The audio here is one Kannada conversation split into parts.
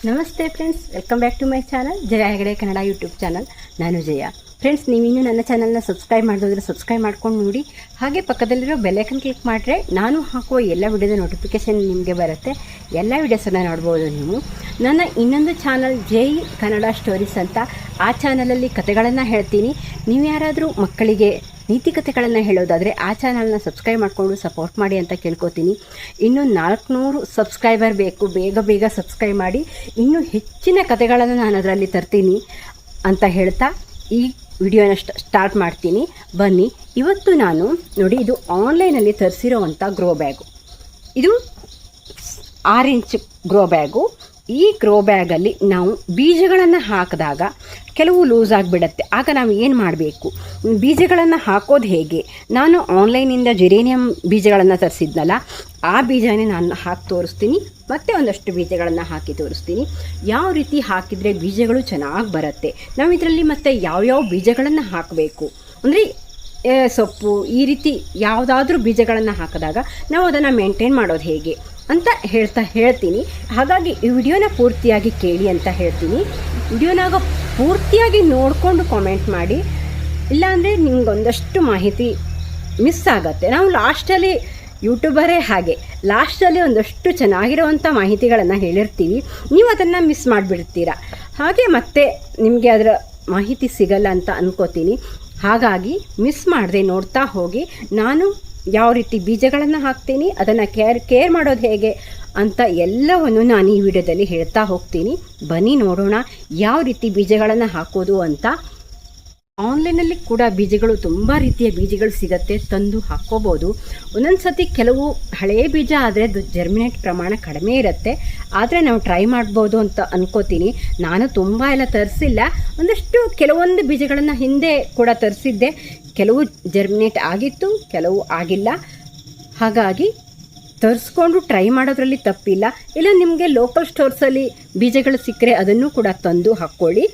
ನಮಸ್ತೆ friends welcome back to my channel Jaya Hegde Kannada YouTube channel ನಾನು ಜಯ ಫ್ರೆಂಡ್ಸ್ ನೀವಿನ್ನೂ ನನ್ನ ಚಾನಲ್ನ ಸಬ್ಸ್ಕ್ರೈಬ್ ಮಾಡಿದ್ರೆ ಸಬ್ಸ್ಕ್ರೈಬ್ ಮಾಡ್ಕೊಂಡು ನೋಡಿ. ಹಾಗೆ ಪಕ್ಕದಲ್ಲಿರೋ ಬೆಲೈಕನ್ ಕ್ಲಿಕ್ ಮಾಡಿದ್ರೆ ನಾನು ಹಾಕುವ ಎಲ್ಲ ವಿಡಿಯೋದ ನೋಟಿಫಿಕೇಷನ್ ನಿಮಗೆ ಬರುತ್ತೆ. ಎಲ್ಲ ವೀಡಿಯೋಸನ್ನು ನೋಡ್ಬೋದು ನೀವು. ನನ್ನ ಇನ್ನೊಂದು ಚಾನಲ್ ಜೈ ಕನ್ನಡ ಸ್ಟೋರೀಸ್ ಅಂತ ಆ ಚಾನಲಲ್ಲಿ ಕತೆಗಳನ್ನು ಹೇಳ್ತೀನಿ. ನೀವು ಯಾರಾದರೂ ಮಕ್ಕಳಿಗೆ ನೀತಿ ಕಥೆಗಳನ್ನು ಹೇಳೋದಾದರೆ ಆ ಚಾನಲ್ನ ಸಬ್ಸ್ಕ್ರೈಬ್ ಮಾಡಿಕೊಂಡು ಸಪೋರ್ಟ್ ಮಾಡಿ ಅಂತ ಕೇಳ್ಕೊತೀನಿ. ಇನ್ನು ನಾಲ್ಕುನೂರು ಸಬ್ಸ್ಕ್ರೈಬರ್ ಬೇಕು. ಬೇಗ ಬೇಗ ಸಬ್ಸ್ಕ್ರೈಬ್ ಮಾಡಿ. ಇನ್ನೂ ಹೆಚ್ಚಿನ ಕಥೆಗಳನ್ನು ನಾನು ಅದರಲ್ಲಿ ತರ್ತೀನಿ ಅಂತ ಹೇಳ್ತಾ ಈ ವಿಡಿಯೋನ ಸ್ಟಾರ್ಟ್ ಮಾಡ್ತೀನಿ. ಬನ್ನಿ, ಇವತ್ತು ನಾನು ನೋಡಿ ಇದು ಆನ್ಲೈನಲ್ಲಿ ತರಿಸಿರೋವಂಥ ಗ್ರೋ ಬ್ಯಾಗು. ಇದು ಆರು ಇಂಚ್ ಗ್ರೋ ಬ್ಯಾಗು. ಈ ಗ್ರೋ ಬ್ಯಾಗಲ್ಲಿ ನಾವು ಬೀಜಗಳನ್ನು ಹಾಕಿದಾಗ ಕೆಲವು ಲೂಸ್ ಆಗಿಬಿಡತ್ತೆ. ಆಗ ನಾವು ಏನು ಮಾಡಬೇಕು? ಬೀಜಗಳನ್ನು ಹಾಕೋದು ಹೇಗೆ? ನಾನು ಆನ್ಲೈನಿಂದ ಜೆರೇನಿಯಂ ಬೀಜಗಳನ್ನು ತರಿಸಿದ್ನಲ್ಲ, ಆ ಬೀಜನೇ ನಾನು ಹಾಕಿ ತೋರಿಸ್ತೀನಿ. ಮತ್ತು ಒಂದಷ್ಟು ಬೀಜಗಳನ್ನು ಹಾಕಿ ತೋರಿಸ್ತೀನಿ. ಯಾವ ರೀತಿ ಹಾಕಿದರೆ ಬೀಜಗಳು ಚೆನ್ನಾಗಿ ಬರುತ್ತೆ? ನಾವು ಇದರಲ್ಲಿ ಮತ್ತು ಯಾವ್ಯಾವ ಬೀಜಗಳನ್ನು ಹಾಕಬೇಕು? ಅಂದರೆ ಸೊಪ್ಪು, ಈ ರೀತಿ ಯಾವುದಾದ್ರೂ ಬೀಜಗಳನ್ನು ಹಾಕಿದಾಗ ನಾವು ಅದನ್ನು ಮೇಂಟೈನ್ ಮಾಡೋದು ಹೇಗೆ ಅಂತ ಹೇಳ್ತಾ ಹೇಳ್ತೀನಿ. ಹಾಗಾಗಿ ಈ ವಿಡಿಯೋನ ಪೂರ್ತಿಯಾಗಿ ಕೇಳಿ ಅಂತ ಹೇಳ್ತೀನಿ. ವಿಡಿಯೋನಾಗ ಪೂರ್ತಿಯಾಗಿ ನೋಡಿಕೊಂಡು ಕಾಮೆಂಟ್ ಮಾಡಿ. ಇಲ್ಲಾಂದರೆ ನಿಮ್ಗೆ ಒಂದಷ್ಟು ಮಾಹಿತಿ ಮಿಸ್ ಆಗುತ್ತೆ. ನಾವು ಲಾಸ್ಟಲ್ಲಿ ಯೂಟ್ಯೂಬರೇ ಹಾಗೆ. ಲಾಸ್ಟಲ್ಲಿ ಒಂದಷ್ಟು ಚೆನ್ನಾಗಿರುವಂಥ ಮಾಹಿತಿಗಳನ್ನು ಹೇಳಿರ್ತೀವಿ. ನೀವು ಅದನ್ನು ಮಿಸ್ ಮಾಡಿಬಿಡ್ತೀರ. ಹಾಗೆ ಮತ್ತೆ ನಿಮಗೆ ಅದರ ಮಾಹಿತಿ ಸಿಗಲ್ಲ ಅಂತ ಅನ್ಕೋತೀನಿ. ಹಾಗಾಗಿ ಮಿಸ್ ಮಾಡದೆ ನೋಡ್ತಾ ಹೋಗಿ. ನಾನು ಯಾವ ರೀತಿ ಬೀಜಗಳನ್ನು ಹಾಕ್ತೀನಿ, ಅದನ್ನು ಕೇರ್ ಕೇರ್ ಮಾಡೋದು ಹೇಗೆ ಅಂತ ಎಲ್ಲವನ್ನು ನಾನು ಈ ವಿಡಿಯೋದಲ್ಲಿ ಹೇಳ್ತಾ ಹೋಗ್ತೀನಿ. ಬನ್ನಿ ನೋಡೋಣ ಯಾವ ರೀತಿ ಬೀಜಗಳನ್ನು ಹಾಕೋದು ಅಂತ. ಆನ್ಲೈನಲ್ಲಿ ಕೂಡ ಬೀಜಗಳು ತುಂಬ ರೀತಿಯ ಬೀಜಗಳು ಸಿಗತ್ತೆ, ತಂದು ಹಾಕ್ಕೋಬೋದು ಒಂದೊಂದು ಸತಿ ಕೆಲವು ಹಳೆಯ ಬೀಜ ಆದರೆ ಅದು ಜರ್ಮಿನೇಟ್ ಪ್ರಮಾಣ ಕಡಿಮೆ ಇರುತ್ತೆ. ಆದರೆ ನಾವು ಟ್ರೈ ಮಾಡ್ಬೋದು ಅಂತ ಅನ್ಕೋತೀನಿ. ನಾನು ತುಂಬ ಎಲ್ಲ ತರಿಸಿಲ್ಲ. ಒಂದಷ್ಟು ಕೆಲವೊಂದು ಬೀಜಗಳನ್ನು ಹಿಂದೆ ಕೂಡ ತರಿಸಿದ್ದೆ. ಕೆಲವು ಜರ್ಮಿನೇಟ್ ಆಗಿತ್ತು, ಕೆಲವು ಆಗಿಲ್ಲ. ಹಾಗಾಗಿ ತರಿಸ್ಕೊಂಡು ಟ್ರೈ ಮಾಡೋದ್ರಲ್ಲಿ ತಪ್ಪಿಲ್ಲ. ಇಲ್ಲ, ನಿಮಗೆ ಲೋಕಲ್ ಸ್ಟೋರ್ಸಲ್ಲಿ ಬೀಜಗಳು ಸಿಕ್ಕರೆ ಅದನ್ನು ಕೂಡ ತಂದು ಹಾಕ್ಕೊಳ್ಳಿ.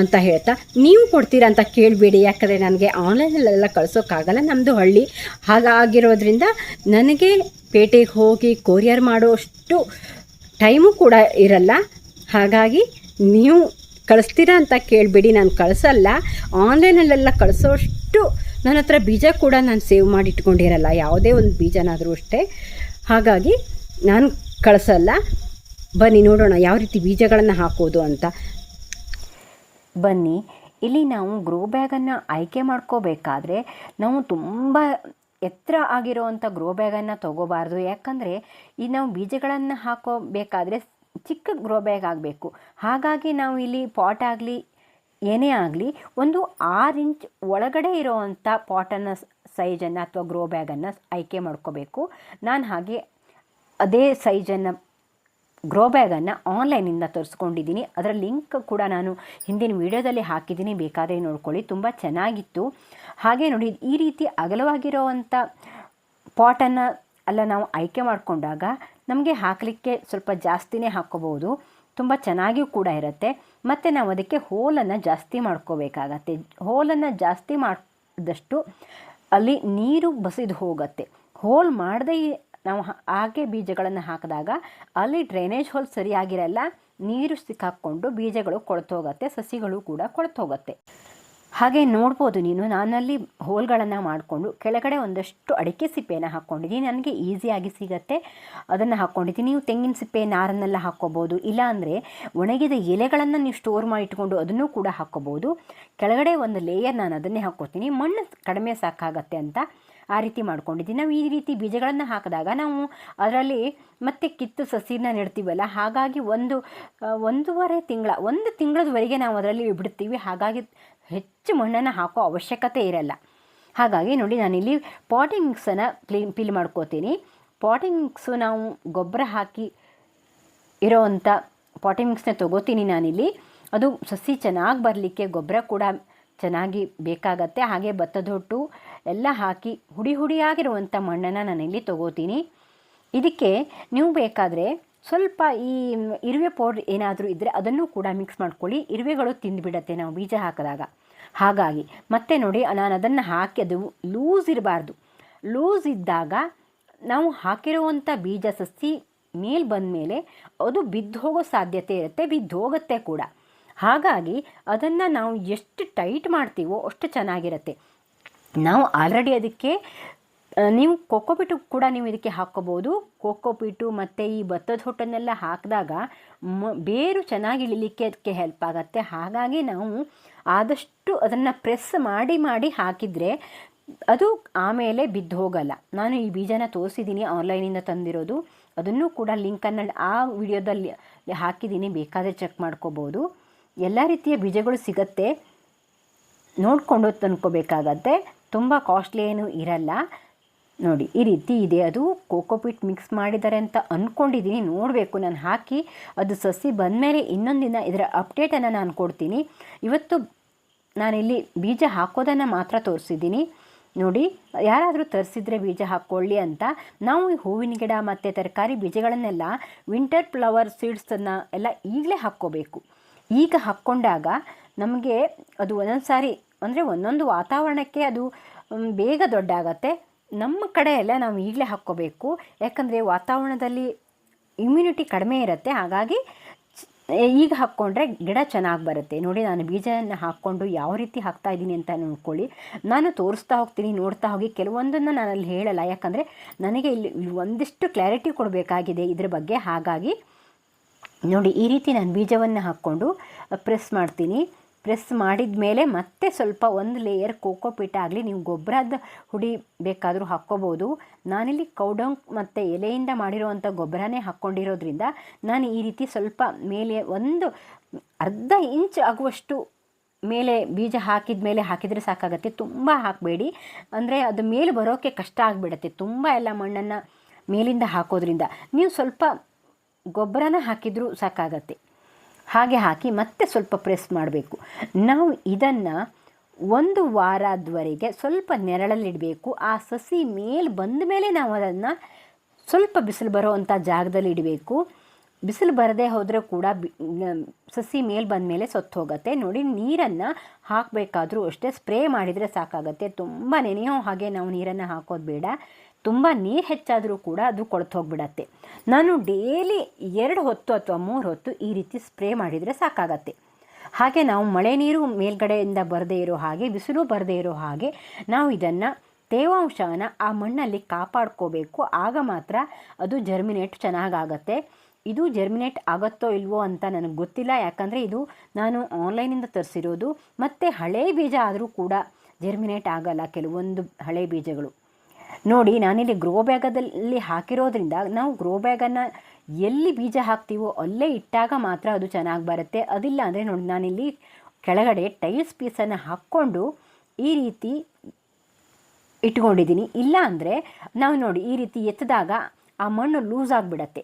ಅಂತ ಹೇಳ್ತಾ, ನೀವು ಕೊಡ್ತೀರಾ ಅಂತ ಕೇಳಬೇಡಿ, ಯಾಕಂದರೆ ನನಗೆ ಆನ್ಲೈನಲ್ಲೆಲ್ಲ ಕಳ್ಸೋಕ್ಕಾಗಲ್ಲ ನಮ್ಮದು ಹಳ್ಳಿ. ಹಾಗಾಗಿರೋದ್ರಿಂದ ನನಗೆ ಪೇಟೆಗೆ ಹೋಗಿ ಕೊರಿಯರ್ ಮಾಡೋಷ್ಟು ಟೈಮು ಕೂಡ ಇರಲ್ಲ. ಹಾಗಾಗಿ ನೀವು ಕಳಿಸ್ತೀರಾ ಅಂತ ಕೇಳಬೇಡಿ, ನಾನು ಕಳಿಸಲ್ಲ. ಆನ್ಲೈನಲ್ಲೆಲ್ಲ ಕಳಿಸೋಷ್ಟು ನನ್ನ ಹತ್ರ ಬೀಜ ಕೂಡ ನಾನು ಸೇವ್ ಮಾಡಿ ಇಟ್ಕೊಂಡಿರಲ್ಲ ಯಾವುದೇ ಒಂದು ಬೀಜನಾದರೂ ಅಷ್ಟೇ. ಹಾಗಾಗಿ ನಾನು ಕಳಿಸಲ್ಲ. ಬನ್ನಿ ನೋಡೋಣ, ಯಾವ ರೀತಿ ಬೀಜಗಳನ್ನು ಹಾಕೋದು ಅಂತ. ಬನ್ನಿ. ಇಲ್ಲಿ ನಾವು ಗ್ರೋ ಬ್ಯಾಗನ್ನು ಆಯ್ಕೆ ಮಾಡ್ಕೋಬೇಕಾದ್ರೆ ನಾವು ತುಂಬ ಎತ್ತರ ಆಗಿರೋವಂಥ ಗ್ರೋ ಬ್ಯಾಗನ್ನು ತೊಗೋಬಾರ್ದು. ಯಾಕಂದರೆ ಈ ನಾವು ಬೀಜಗಳನ್ನು ಹಾಕೋಬೇಕಾದ್ರೆ ಚಿಕ್ಕ ಗ್ರೋ ಬ್ಯಾಗ್ ಆಗಬೇಕು. ಹಾಗಾಗಿ ನಾವು ಇಲ್ಲಿ ಪಾಟ್ ಆಗಲಿ ಏನೇ ಆಗಲಿ ಒಂದು ಆರು ಇಂಚ್ ಒಳಗಡೆ ಇರೋವಂಥ ಪಾಟನ್ನು ಸೈಜನ್ನು ಅಥವಾ ಗ್ರೋ ಬ್ಯಾಗನ್ನು ಆಯ್ಕೆ ಮಾಡ್ಕೋಬೇಕು. ನಾನು ಹಾಗೆ ಅದೇ ಸೈಜನ್ನು ಗ್ರೋ ಬ್ಯಾಗನ್ನು ಆನ್ಲೈನಿಂದ ತರಿಸ್ಕೊಂಡಿದ್ದೀನಿ. ಅದರ ಲಿಂಕ್ ಕೂಡ ನಾನು ಹಿಂದಿನ ವಿಡಿಯೋದಲ್ಲಿ ಹಾಕಿದ್ದೀನಿ. ಬೇಕಾದರೆ ನೋಡ್ಕೊಳ್ಳಿ. ತುಂಬ ಚೆನ್ನಾಗಿತ್ತು. ಹಾಗೆ ನೋಡಿ, ಈ ರೀತಿ ಅಗಲವಾಗಿರೋವಂಥ ಪಾಟನ್ನು ಅಲ್ಲ ನಾವು ಆಯ್ಕೆ ಮಾಡಿಕೊಂಡಾಗ ನಮಗೆ ಹಾಕಲಿಕ್ಕೆ ಸ್ವಲ್ಪ ಜಾಸ್ತಿನೇ ಹಾಕ್ಕೋಬೋದು. ತುಂಬ ಚೆನ್ನಾಗಿಯೂ ಕೂಡ ಇರುತ್ತೆ. ಮತ್ತು ನಾವು ಅದಕ್ಕೆ ಹೋಲನ್ನು ಜಾಸ್ತಿ ಮಾಡ್ಕೋಬೇಕಾಗತ್ತೆ. ಹೋಲನ್ನು ಜಾಸ್ತಿ ಮಾಡಿದಷ್ಟು ಅಲ್ಲಿ ನೀರು ಬಸಿದು ಹೋಗುತ್ತೆ. ಹೋಲ್ ಮಾಡದೇ ನಾವು ಹಾಗೆ ಬೀಜಗಳನ್ನು ಹಾಕಿದಾಗ ಅಲ್ಲಿ ಡ್ರೈನೇಜ್ ಹೋಲ್ ಸರಿಯಾಗಿರಲ್ಲ, ನೀರು ಸಿಕ್ಕಾಕ್ಕೊಂಡು ಬೀಜಗಳು ಕೊಳ್ತೋಗತ್ತೆ, ಸಸಿಗಳು ಕೂಡ ಕೊಳ್ತೋಗತ್ತೆ. ಹಾಗೆ ನೋಡ್ಬೋದು ನೀನು. ನಾನಲ್ಲಿ ಹೋಲ್ಗಳನ್ನು ಮಾಡಿಕೊಂಡು ಕೆಳಗಡೆ ಒಂದಷ್ಟು ಅಡಿಕೆ ಸಿಪ್ಪೆಯನ್ನು ಹಾಕ್ಕೊಂಡಿದ್ದೀನಿ. ನನಗೆ ಈಸಿಯಾಗಿ ಸಿಗತ್ತೆ. ಅದನ್ನು ಹಾಕ್ಕೊಂಡಿದ್ದೀನಿ. ನೀವು ತೆಂಗಿನ ಸಿಪ್ಪೆ, ನಾರನ್ನೆಲ್ಲ ಹಾಕ್ಕೋಬೋದು. ಇಲ್ಲಾಂದರೆ ಒಣಗಿದ ಎಲೆಗಳನ್ನು ನೀವು ಸ್ಟೋರ್ ಮಾಡಿ ಇಟ್ಕೊಂಡು ಅದನ್ನು ಕೂಡ ಹಾಕ್ಕೋಬೋದು. ಕೆಳಗಡೆ ಒಂದು ಲೇಯರ್ ನಾನು ಅದನ್ನೇ ಹಾಕ್ಕೋತೀನಿ ಮಣ್ಣು ಕಡಿಮೆ ಸಾಕಾಗತ್ತೆ ಅಂತ ಆ ರೀತಿ ಮಾಡ್ಕೊಂಡಿದ್ದೀನಿ. ನಾವು ಈ ರೀತಿ ಬೀಜಗಳನ್ನು ಹಾಕಿದಾಗ ನಾವು ಅದರಲ್ಲಿ ಮತ್ತೆ ಕಿತ್ತು ಸಸಿನ ನೆಡ್ತೀವಲ್ಲ, ಹಾಗಾಗಿ ಒಂದು ಒಂದೂವರೆ ತಿಂಗಳ, ಒಂದು ತಿಂಗಳದವರೆಗೆ ನಾವು ಅದರಲ್ಲಿ ಬಿಡ್ತೀವಿ. ಹಾಗಾಗಿ ಹೆಚ್ಚು ಮಣ್ಣನ್ನು ಹಾಕೋ ಅವಶ್ಯಕತೆ ಇರಲ್ಲ. ಹಾಗಾಗಿ ನೋಡಿ, ನಾನಿಲ್ಲಿ ಪಾಟಿಂಗ್ಸನ್ನು ಕ್ಲೀನ್ ಫಿಲ್ ಮಾಡ್ಕೋತೀನಿ. ಪಾಟಿಂಗ್ಸು ನಾವು ಗೊಬ್ಬರ ಹಾಕಿ ಇರೋವಂಥ ಪಾಟಿಂಗ್ಸ್ನ ತೊಗೋತೀನಿ ನಾನಿಲ್ಲಿ. ಅದು ಸಸಿ ಚೆನ್ನಾಗಿ ಬರಲಿಕ್ಕೆ ಗೊಬ್ಬರ ಕೂಡ ಚೆನ್ನಾಗಿ ಬೇಕಾಗತ್ತೆ. ಹಾಗೆ ಭತ್ತದ ಹೊಟ್ಟು ಎಲ್ಲ ಹಾಕಿ ಹುಡಿ ಹುಡಿಯಾಗಿರುವಂಥ ಮಣ್ಣನ್ನು ನಾನಿಲ್ಲಿ ತೊಗೋತೀನಿ. ಇದಕ್ಕೆ ನೀವು ಬೇಕಾದರೆ ಸ್ವಲ್ಪ ಈ ಇರುವೆ ಪೌಡ್ರ್ ಏನಾದರೂ ಇದ್ದರೆ ಅದನ್ನು ಕೂಡ ಮಿಕ್ಸ್ ಮಾಡ್ಕೊಳ್ಳಿ. ಇರುವೆಗಳು ತಿಂದುಬಿಡತ್ತೆ ನಾವು ಬೀಜ ಹಾಕಿದಾಗ. ಹಾಗಾಗಿ ಮತ್ತೆ ನೋಡಿ, ನಾನು ಅದನ್ನು ಹಾಕಿ ಅದು ಲೂಸ್ ಇರಬಾರ್ದು. ಲೂಸ್ ಇದ್ದಾಗ ನಾವು ಹಾಕಿರುವಂಥ ಬೀಜ ಸಸಿ ಮೇಲೆ ಬಂದ ಮೇಲೆ ಅದು ಬಿದ್ದು ಹೋಗೋ ಸಾಧ್ಯತೆ ಇರುತ್ತೆ, ಬಿದ್ದು ಹೋಗುತ್ತೆ ಕೂಡ. ಹಾಗಾಗಿ ಅದನ್ನು ನಾವು ಎಷ್ಟು ಟೈಟ್ ಮಾಡ್ತೀವೋ ಅಷ್ಟು ಚೆನ್ನಾಗಿರುತ್ತೆ. ನಾವು ಆಲ್ರೆಡಿ ಅದಕ್ಕೆ ನೀವು ಕೊಕ್ಕೋಪಿಟ್ಟು ಕೂಡ ನೀವು ಇದಕ್ಕೆ ಹಾಕ್ಕೋಬೋದು. ಕೊಕ್ಕೋಪಿಟ್ಟು ಮತ್ತು ಈ ಭತ್ತದ ಹೊಟ್ಟನ್ನೆಲ್ಲ ಹಾಕಿದಾಗ ಮ, ಬೇರು ಚೆನ್ನಾಗಿ ಇಳಿಲಿಕ್ಕೆ ಅದಕ್ಕೆ ಹೆಲ್ಪ್ ಆಗುತ್ತೆ. ಹಾಗಾಗಿ ನಾವು ಆದಷ್ಟು ಅದನ್ನು ಪ್ರೆಸ್ ಮಾಡಿ ಮಾಡಿ ಹಾಕಿದರೆ ಅದು ಆಮೇಲೆ ಬಿದ್ದು ಹೋಗಲ್ಲ. ನಾನು ಈ ಬೀಜನ ತೋರಿಸಿದ್ದೀನಿ ಆನ್ಲೈನಿಂದ ತಂದಿರೋದು. ಅದನ್ನು ಕೂಡ ಲಿಂಕನ್ನು ಆ ವಿಡಿಯೋದಲ್ಲಿ ಹಾಕಿದ್ದೀನಿ ಬೇಕಾದರೆ ಚೆಕ್ ಮಾಡ್ಕೋಬೋದು. ಎಲ್ಲ ರೀತಿಯ ಬೀಜಗಳು ಸಿಗತ್ತೆ. ನೋಡಿಕೊಂಡು ತಂದ್ಕೋಬೇಕಾಗತ್ತೆ. ತುಂಬ ಕಾಸ್ಟ್ಲಿ ಏನು ಇರಲ್ಲ. ನೋಡಿ, ಈ ರೀತಿ ಇದೆ. ಅದು ಕೋಕೋಪಿಟ್ ಮಿಕ್ಸ್ ಮಾಡಿದ್ದಾರೆ ಅಂತ ಅಂದ್ಕೊಂಡಿದ್ದೀನಿ ನೋಡಬೇಕು, ನಾನು ಹಾಕಿ. ಅದು ಸಸಿ ಬಂದಮೇಲೆ ಇನ್ನೊಂದು ದಿನ ಇದರ ಅಪ್ಡೇಟನ್ನು ನಾನು ಕೊಡ್ತೀನಿ. ಇವತ್ತು ನಾನಿಲ್ಲಿ ಬೀಜ ಹಾಕೋದನ್ನು ಮಾತ್ರ ತೋರಿಸಿದ್ದೀನಿ. ನೋಡಿ, ಯಾರಾದರೂ ತರಿಸಿದ್ರೆ ಬೀಜ ಹಾಕ್ಕೊಳ್ಳಿ ಅಂತ. ನಾವು ಈ ಹೂವಿನ ಗಿಡ ಮತ್ತು ತರಕಾರಿ ಬೀಜಗಳನ್ನೆಲ್ಲ ವಿಂಟರ್ ಫ್ಲವರ್ ಸೀಡ್ಸನ್ನು ಎಲ್ಲ ಈಗಲೇ ಹಾಕ್ಕೋಬೇಕು. ಈಗ ಹಾಕ್ಕೊಂಡಾಗ ನಮಗೆ ಅದು ಒಂದೊಂದು ಸಾರಿ ಅಂದರೆ ಒಂದೊಂದು ವಾತಾವರಣಕ್ಕೆ ಅದು ಬೇಗ ದೊಡ್ಡ ಆಗತ್ತೆ ನಮ್ಮ ಕಡೆಯೆಲ್ಲ ನಾವು ಈಗಲೇ ಹಾಕ್ಕೋಬೇಕು. ಯಾಕಂದರೆ ವಾತಾವರಣದಲ್ಲಿ ಇಮ್ಯುನಿಟಿ ಕಡಿಮೆ ಇರುತ್ತೆ. ಹಾಗಾಗಿ ಈಗ ಹಾಕ್ಕೊಂಡ್ರೆ ಗಿಡ ಚೆನ್ನಾಗಿ ಬರುತ್ತೆ. ನೋಡಿ, ನಾನು ಬೀಜವನ್ನು ಹಾಕ್ಕೊಂಡು ಯಾವ ರೀತಿ ಹಾಕ್ತಾ ಇದ್ದೀನಿ ಅಂತ ನೋಡ್ಕೊಳ್ಳಿ. ನಾನು ತೋರಿಸ್ತಾ ಹೋಗ್ತೀನಿ, ನೋಡ್ತಾ ಹೋಗಿ. ಕೆಲವೊಂದನ್ನು ನಾನು ಅಲ್ಲಿ ಹೇಳಲ್ಲ. ಯಾಕಂದರೆ ನನಗೆ ಇಲ್ಲಿ ಒಂದಿಷ್ಟು ಕ್ಲಾರಿಟಿ ಕೊಡಬೇಕಾಗಿದೆ ಇದ್ರ ಬಗ್ಗೆ. ಹಾಗಾಗಿ ನೋಡಿ, ಈ ರೀತಿ ನಾನು ಬೀಜವನ್ನು ಹಾಕ್ಕೊಂಡು ಪ್ರೆಸ್ ಮಾಡ್ತೀನಿ. ಪ್ರೆಸ್ ಮಾಡಿದ ಮೇಲೆ ಮತ್ತೆ ಸ್ವಲ್ಪ ಒಂದು ಲೇಯರ್ ಕೋಕೋ ಪೀಠ ಆಗಲಿ ನೀವು ಗೊಬ್ಬರದ ಹುಡಿ ಬೇಕಾದರೂ ಹಾಕ್ಕೋಬೋದು. ನಾನಿಲ್ಲಿ ಕೌಡಂಗ್ ಮತ್ತು ಎಲೆಯಿಂದ ಮಾಡಿರುವಂಥ ಗೊಬ್ಬರನೇ ಹಾಕ್ಕೊಂಡಿರೋದ್ರಿಂದ ನಾನು ಈ ರೀತಿ ಸ್ವಲ್ಪ ಮೇಲೆ ಒಂದು ಅರ್ಧ ಇಂಚ್ ಆಗುವಷ್ಟು ಮೇಲೆ ಬೀಜ ಹಾಕಿದ ಮೇಲೆ ಹಾಕಿದರೆ ಸಾಕಾಗತ್ತೆ. ತುಂಬ ಹಾಕಬೇಡಿ. ಅಂದರೆ ಅದು ಮೇಲೆ ಬರೋಕ್ಕೆ ಕಷ್ಟ ಆಗಿಬಿಡುತ್ತೆ. ತುಂಬ ಎಲ್ಲ ಮಣ್ಣನ್ನು ಮೇಲಿಂದ ಹಾಕೋದ್ರಿಂದ. ನೀವು ಸ್ವಲ್ಪ ಗೊಬ್ಬರನ ಹಾಕಿದರೂ ಸಾಕಾಗತ್ತೆ. ಹಾಗೆ ಹಾಕಿ ಮತ್ತೆ ಸ್ವಲ್ಪ ಪ್ರೆಸ್ ಮಾಡಬೇಕು. ನಾವು ಇದನ್ನು ಒಂದು ವಾರದವರೆಗೆ ಸ್ವಲ್ಪ ನೆರಳಲ್ಲಿಡಬೇಕು. ಆ ಸಸಿ ಮೇಲೆ ಬಂದ ಮೇಲೆ ನಾವು ಅದನ್ನು ಸ್ವಲ್ಪ ಬಿಸಿಲು ಬರೋ ಅಂಥ ಜಾಗದಲ್ಲಿ ಇಡಬೇಕು. ಬಿಸಿಲು ಬರದೇ ಹೋದರೆ ಕೂಡ ಸಸಿ ಮೇಲೆ ಬಂದ ಮೇಲೆ ಸತ್ತು ಹೋಗುತ್ತೆ. ನೋಡಿ, ನೀರನ್ನು ಹಾಕಬೇಕಾದ್ರೂ ಅಷ್ಟೇ ಸ್ಪ್ರೇ ಮಾಡಿದರೆ ಸಾಕಾಗತ್ತೆ. ತುಂಬ ನೆನೆಯೋ ಹಾಗೆ ನಾವು ನೀರನ್ನು ಹಾಕೋದು ಬೇಡ. ತುಂಬ ನೀರು ಹೆಚ್ಚಾದರೂ ಕೂಡ ಅದು ಕೊಳ್ತು ಹೋಗ್ಬಿಡತ್ತೆ ನಾನು ಡೈಲಿ ಎರಡು ಹೊತ್ತು ಅಥವಾ ಮೂರು ಹೊತ್ತು ಈ ರೀತಿ ಸ್ಪ್ರೇ ಮಾಡಿದರೆ ಸಾಕಾಗತ್ತೆ. ಹಾಗೆ ನಾವು ಮಳೆ ನೀರು ಮೇಲ್ಗಡೆಯಿಂದ ಬರದೇ ಇರೋ ಹಾಗೆ, ಬಿಸಿಲು ಬರದೇ ಇರೋ ಹಾಗೆ ನಾವು ಇದನ್ನು ತೇವಾಂಶವನ್ನು ಆ ಮಣ್ಣಲ್ಲಿ ಕಾಪಾಡ್ಕೋಬೇಕು. ಆಗ ಮಾತ್ರ ಅದು ಜರ್ಮಿನೇಟ್ ಚೆನ್ನಾಗಾಗತ್ತೆ. ಇದು ಜರ್ಮಿನೇಟ್ ಆಗುತ್ತೋ ಇಲ್ವೋ ಅಂತ ನನಗೆ ಗೊತ್ತಿಲ್ಲ. ಯಾಕಂದರೆ ಇದು ನಾನು ಆನ್ಲೈನಿಂದ ತರಿಸಿರೋದು. ಮತ್ತು ಹಳೆ ಬೀಜ ಆದರೂ ಕೂಡ ಜರ್ಮಿನೇಟ್ ಆಗಲ್ಲ ಕೆಲವೊಂದು ಹಳೆ ಬೀಜಗಳು. ನೋಡಿ, ನಾನಿಲ್ಲಿ ಗ್ರೋ ಬ್ಯಾಗದಲ್ಲಿ ಹಾಕಿರೋದ್ರಿಂದ ನಾವು ಗ್ರೋ ಬ್ಯಾಗನ್ನು ಎಲ್ಲಿ ಬೀಜ ಹಾಕ್ತೀವೋ ಅಲ್ಲೇ ಇಟ್ಟಾಗ ಮಾತ್ರ ಅದು ಚೆನ್ನಾಗಿ ಬರುತ್ತೆ. ಅದಿಲ್ಲ ಅಂದರೆ ನೋಡಿ, ನಾನಿಲ್ಲಿ ಕೆಳಗಡೆ ಟೈಲ್ಸ್ ಪೀಸನ್ನು ಹಾಕ್ಕೊಂಡು ಈ ರೀತಿ ಇಟ್ಕೊಂಡಿದ್ದೀನಿ. ಇಲ್ಲ ಅಂದರೆ ನಾವು ನೋಡಿ, ಈ ರೀತಿ ಎತ್ತಿದಾಗ ಆ ಮಣ್ಣು ಲೂಸ್ ಆಗಿಬಿಡತ್ತೆ.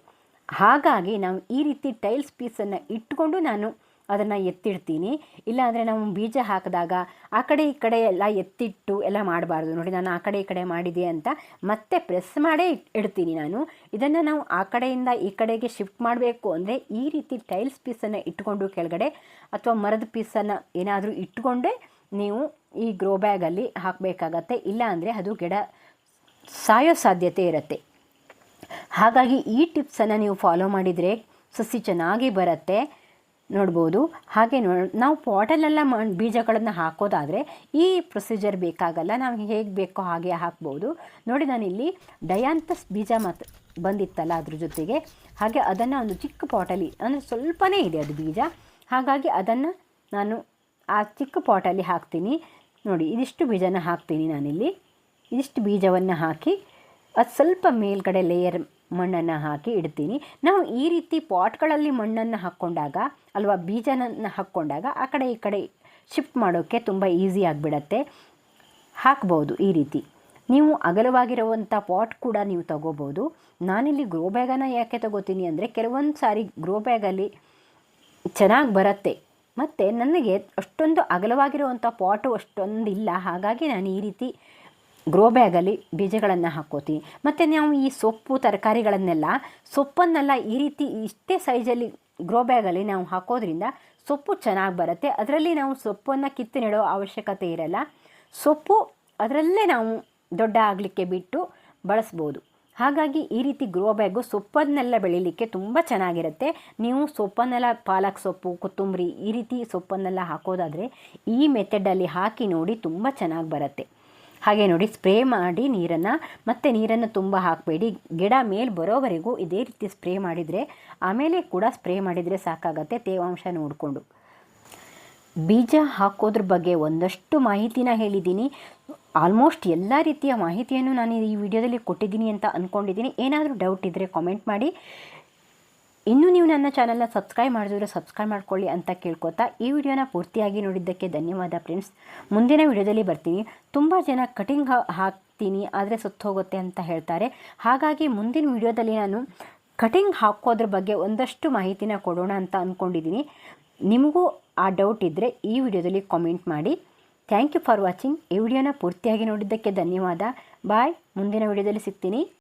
ಹಾಗಾಗಿ ನಾವು ಈ ರೀತಿ ಟೈಲ್ಸ್ ಪೀಸನ್ನು ಇಟ್ಕೊಂಡು ನಾನು ಅದನ್ನು ಎತ್ತಿಡ್ತೀನಿ. ಇಲ್ಲಾಂದರೆ ನಾವು ಬೀಜ ಹಾಕಿದಾಗ ಆ ಕಡೆ ಈ ಕಡೆ ಎಲ್ಲ ಎತ್ತಿಟ್ಟು ಎಲ್ಲ ಮಾಡಬಾರ್ದು. ನೋಡಿ, ನಾನು ಆ ಕಡೆ ಈ ಕಡೆ ಮಾಡಿದೆ ಅಂತ ಮತ್ತೆ ಪ್ರೆಸ್ ಮಾಡೇ ಇಡ್ತೀನಿ ನಾನು. ಇದನ್ನು ನಾವು ಆ ಕಡೆಯಿಂದ ಈ ಕಡೆಗೆ ಶಿಫ್ಟ್ ಮಾಡಬೇಕು ಅಂದರೆ ಈ ರೀತಿ ಟೈಲ್ಸ್ ಪೀಸನ್ನು ಇಟ್ಕೊಂಡು ಕೆಳಗಡೆ ಅಥವಾ ಮರದ ಪೀಸನ್ನು ಏನಾದರೂ ಇಟ್ಕೊಂಡೇ ನೀವು ಈ ಗ್ರೋ ಬ್ಯಾಗಲ್ಲಿ ಹಾಕಬೇಕಾಗತ್ತೆ. ಇಲ್ಲಾಂದರೆ ಅದು ಗಿಡ ಸಾಯೋ ಸಾಧ್ಯತೆ ಇರುತ್ತೆ. ಹಾಗಾಗಿ ಈ ಟಿಪ್ಸನ್ನು ನೀವು ಫಾಲೋ ಮಾಡಿದರೆ ಸಸಿ ಚೆನ್ನಾಗಿ ಬರುತ್ತೆ. ನೋಡ್ಬೋದು. ಹಾಗೆ ನೋ, ನಾವು ಪಾಟಲೆಲ್ಲ ಬೀಜಗಳನ್ನು ಹಾಕೋದಾದರೆ ಈ ಪ್ರೊಸೀಜರ್ ಬೇಕಾಗಲ್ಲ. ನಾವು ಹೇಗೆ ಬೇಕೋ ಹಾಗೆ ಹಾಕ್ಬೋದು. ನೋಡಿ ನಾನಿಲ್ಲಿ ಡಯಾಂತಸ್ ಬೀಜ ಮತ್ತು ಬಂದಿತ್ತಲ್ಲ ಅದ್ರ ಜೊತೆಗೆ. ಹಾಗೆ ಅದನ್ನು ಒಂದು ಚಿಕ್ಕ ಪಾಟಲ್ಲಿ ಅಂದರೆ ಸ್ವಲ್ಪನೇ ಇದೆ ಅದು ಬೀಜ. ಹಾಗಾಗಿ ಅದನ್ನು ನಾನು ಆ ಚಿಕ್ಕ ಪಾಟಲ್ಲಿ ಹಾಕ್ತೀನಿ. ನೋಡಿ, ಇದಿಷ್ಟು ಬೀಜನ ಹಾಕ್ತೀನಿ ನಾನಿಲ್ಲಿ. ಇದಿಷ್ಟು ಬೀಜವನ್ನು ಹಾಕಿ ಅದು ಸ್ವಲ್ಪ ಮೇಲ್ಗಡೆ ಲೇಯರ್ ಮಣ್ಣನ್ನು ಹಾಕಿ ಇಡ್ತೀನಿ. ನಾವು ಈ ರೀತಿ ಪಾಟ್ಗಳಲ್ಲಿ ಮಣ್ಣನ್ನು ಹಾಕ್ಕೊಂಡಾಗ ಅಲ್ವಾ ಬೀಜನನ್ನು ಹಾಕ್ಕೊಂಡಾಗ ಆ ಕಡೆ ಈ ಕಡೆ ಶಿಫ್ಟ್ ಮಾಡೋಕ್ಕೆ ತುಂಬ ಈಸಿ ಆಗಿಬಿಡತ್ತೆ. ಹಾಕ್ಬೋದು ಈ ರೀತಿ. ನೀವು ಅಗಲವಾಗಿರುವಂಥ ಪಾಟ್ ಕೂಡ ನೀವು ತಗೋಬೋದು. ನಾನಿಲ್ಲಿ ಗ್ರೋ ಬ್ಯಾಗನ್ನು ಯಾಕೆ ತಗೋತೀನಿ ಅಂದರೆ ಕೆಲವೊಂದು ಸಾರಿ ಗ್ರೋ ಬ್ಯಾಗಲ್ಲಿ ಚೆನ್ನಾಗಿ ಬರುತ್ತೆ. ಮತ್ತು ನನಗೆ ಅಷ್ಟೊಂದು ಅಗಲವಾಗಿರುವಂಥ ಪಾಟು ಅಷ್ಟೊಂದಿಲ್ಲ. ಹಾಗಾಗಿ ನಾನು ಈ ರೀತಿ ಗ್ರೋ ಬ್ಯಾಗಲ್ಲಿ ಬೀಜಗಳನ್ನು ಹಾಕ್ಕೋತೀವಿ ಮತ್ತು ನಾವು ಈ ಸೊಪ್ಪು, ತರಕಾರಿಗಳನ್ನೆಲ್ಲ, ಸೊಪ್ಪನ್ನೆಲ್ಲ ಈ ರೀತಿ ಇಷ್ಟೇ ಸೈಜಲ್ಲಿ ಗ್ರೋ ಬ್ಯಾಗಲ್ಲಿ ನಾವು ಹಾಕೋದ್ರಿಂದ ಸೊಪ್ಪು ಚೆನ್ನಾಗಿ ಬರುತ್ತೆ. ಅದರಲ್ಲಿ ನಾವು ಸೊಪ್ಪನ್ನು ಕಿತ್ತು ನೆಡೋ ಅವಶ್ಯಕತೆ ಇರಲ್ಲ. ಸೊಪ್ಪು ಅದರಲ್ಲೇ ನಾವು ದೊಡ್ಡ ಆಗಲಿಕ್ಕೆ ಬಿಟ್ಟು ಬಳಸ್ಬೋದು. ಹಾಗಾಗಿ ಈ ರೀತಿ ಗ್ರೋ ಬ್ಯಾಗು ಸೊಪ್ಪನ್ನೆಲ್ಲ ಬೆಳೀಲಿಕ್ಕೆ ತುಂಬ ಚೆನ್ನಾಗಿರುತ್ತೆ. ನೀವು ಸೊಪ್ಪನ್ನೆಲ್ಲ, ಪಾಲಕ್ ಸೊಪ್ಪು, ಕೊತ್ತಂಬರಿ ಈ ರೀತಿ ಸೊಪ್ಪನ್ನೆಲ್ಲ ಹಾಕೋದಾದರೆ ಈ ಮೆಥಡಲ್ಲಿ ಹಾಕಿ ನೋಡಿ ತುಂಬ ಚೆನ್ನಾಗಿ ಬರುತ್ತೆ. ಹಾಗೆ ನೋಡಿ ಸ್ಪ್ರೇ ಮಾಡಿ ನೀರನ್ನು ಮತ್ತೆ ನೀರನ್ನು ತುಂಬ ಹಾಕಬೇಡಿ. ಗಿಡ ಮೇಲೆ ಬರೋವರೆಗೂ ಇದೇ ರೀತಿ ಸ್ಪ್ರೇ ಮಾಡಿದರೆ, ಆಮೇಲೆ ಕೂಡ ಸ್ಪ್ರೇ ಮಾಡಿದರೆ ಸಾಕಾಗತ್ತೆ. ತೇವಾಂಶ ನೋಡಿಕೊಂಡು. ಬೀಜ ಹಾಕೋದ್ರ ಬಗ್ಗೆ ಒಂದಷ್ಟು ಮಾಹಿತಿನ ಹೇಳಿದ್ದೀನಿ. ಆಲ್ಮೋಸ್ಟ್ ಎಲ್ಲ ರೀತಿಯ ಮಾಹಿತಿಯನ್ನು ನಾನು ಈ ವಿಡಿಯೋದಲ್ಲಿ ಕೊಟ್ಟಿದ್ದೀನಿ ಅಂತ ಅಂದ್ಕೊಂಡಿದ್ದೀನಿ ಏನಾದರೂ ಡೌಟ್ ಇದ್ದರೆ ಕಾಮೆಂಟ್ ಮಾಡಿ. ಇನ್ನೂ ನೀವು ನನ್ನ ಚಾನಲ್ನ ಸಬ್ಸ್ಕ್ರೈಬ್ ಮಾಡಿದ್ರೆ ಸಬ್ಸ್ಕ್ರೈಬ್ ಮಾಡ್ಕೊಳ್ಳಿ ಅಂತ ಕೇಳ್ಕೊತಾ ಈ ವಿಡಿಯೋನ ಪೂರ್ತಿಯಾಗಿ ನೋಡಿದ್ದಕ್ಕೆ ಧನ್ಯವಾದ ಫ್ರೆಂಡ್ಸ್. ಮುಂದಿನ ವಿಡಿಯೋದಲ್ಲಿ ಬರ್ತೀನಿ. ತುಂಬ ಜನ ಕಟಿಂಗ್ ಹಾಕ್ತೀನಿ, ಆದರೆ ಹೋಗುತ್ತೆ ಅಂತ ಹೇಳ್ತಾರೆ. ಹಾಗಾಗಿ ಮುಂದಿನ ವಿಡಿಯೋದಲ್ಲಿ ನಾನು ಕಟಿಂಗ್ ಹಾಕೋದ್ರ ಬಗ್ಗೆ ಒಂದಷ್ಟು ಮಾಹಿತಿನ ಕೊಡೋಣ ಅಂತ ಅಂದ್ಕೊಂಡಿದ್ದೀನಿ ನಿಮಗೂ ಆ ಡೌಟ್ ಇದ್ದರೆ ಈ ವಿಡಿಯೋದಲ್ಲಿ ಕಾಮೆಂಟ್ ಮಾಡಿ. Thank you for watching. ಈ ವಿಡಿಯೋನ ಪೂರ್ತಿಯಾಗಿ ನೋಡಿದ್ದಕ್ಕೆ ಧನ್ಯವಾದ. ಬಾಯ್. ಮುಂದಿನ ವಿಡಿಯೋದಲ್ಲಿ ಸಿಗ್ತೀನಿ.